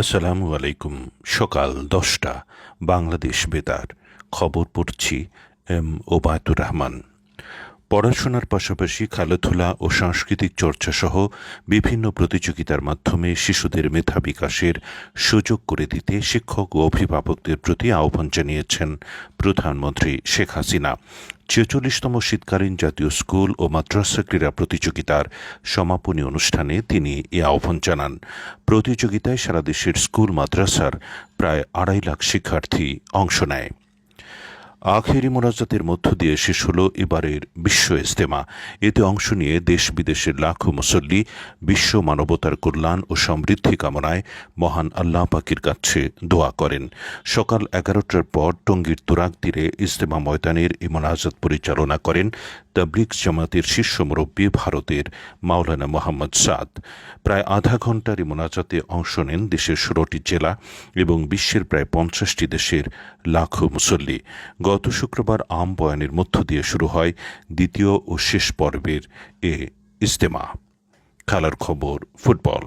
আসসালামু আলাইকুম। সকাল দশটা বাংলাদেশ বেতার। খবর পড়ছি এম ওবায়দুর রহমান। পড়াশোনার পাশাপাশি খেলাধুলা ও সাংস্কৃতিক চর্চা সহ বিভিন্ন প্রতিযোগিতার মাধ্যমে শিশুদের মেধা বিকাশের সুযোগ করে দিতে শিক্ষক ও অভিভাবকদের প্রতি আহ্বান জানিয়েছেন প্রধানমন্ত্রী শেখ হাসিনা। ছেচল্লিশতম শীতকালীন জাতীয় স্কুল ও মাদ্রাসা ক্রীড়া প্রতিযোগিতার সমাপনী অনুষ্ঠানে তিনি এ আহ্বান জানান। প্রতিযোগিতায় সারা দেশের স্কুল, মাদ্রাসার প্রায় আড়াই লাখ শিক্ষার্থী অংশ নেয়। আখেরি মোনাজাতের মধ্য দিয়ে শেষ হল এবারের বিশ্ব ইস্তেমা এতে অংশ নিয়ে দেশ বিদেশের লাখো মুসল্লি বিশ্ব মানবতার কল্যাণ ও সমৃদ্ধি কামনায় মহান আল্লাহ পাকির কাছে দোয়া করেন। সকাল এগারোটার পর টঙ্গীর তুরাগ তীরে ইস্তেমা ময়দানের এই মোনাজাত পরিচালনা করেন তাবলিক জামাতের শীর্ষ মুরব্বী ভারতের মাওলানা মোহাম্মদ সাদ। প্রায় আধা ঘণ্টার এই মোনাজাতে অংশ নেন দেশের ষোলোটি জেলা এবং বিশ্বের প্রায় পঞ্চাশটি দেশের লাখো মুসল্লি। গত শুক্রবার আম বয়ানের মধ্য দিয়ে শুরু হয় দ্বিতীয় ও শেষ পর্বের এ ইস্তেমা খেলার খবর, ফুটবল।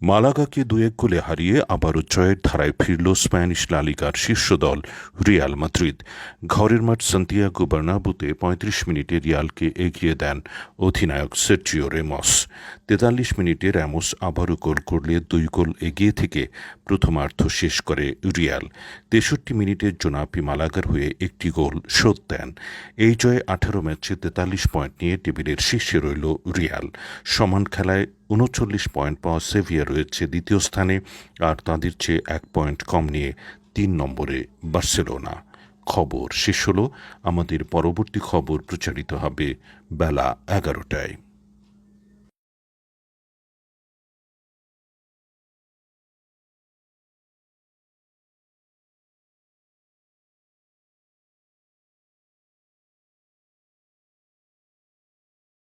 মালাগাকে দু এক গোলে হারিয়ে আবারও জয়ের ধারায় ফিরল স্প্যানিশ লালিকার শীর্ষ দল রিয়াল মাদ্রিদ। ঘরের মাঠ সান্তিয়াগো বার্নাবুতে পঁয়ত্রিশ মিনিটে রিয়ালকে এগিয়ে দেন অধিনায়ক সের্জিও রেমস। তেতাল্লিশ মিনিটে র্যামোস আবারও গোল করলে দুই গোল এগিয়ে থেকে প্রথমার্ধ শেষ করে রিয়াল। তেষট্টি মিনিটে জোনাপি মালাগার হয়ে একটি গোল শোধ দেন। এই জয়ে আঠারো ম্যাচে তেতাল্লিশ পয়েন্ট নিয়ে টেবিলের শীর্ষে রইল রিয়াল। সমান খেলায় উনচল্লিশ পয়েন্ট পাওয়া সেভিয়া রয়েছে দ্বিতীয় স্থানে, আর তাদের চেয়ে এক পয়েন্ট কম নিয়ে তিন নম্বরে বার্সেলোনা। খবর শেষ হলো। আমাদের পরবর্তী খবর প্রচারিত হবে বেলা এগারোটায়।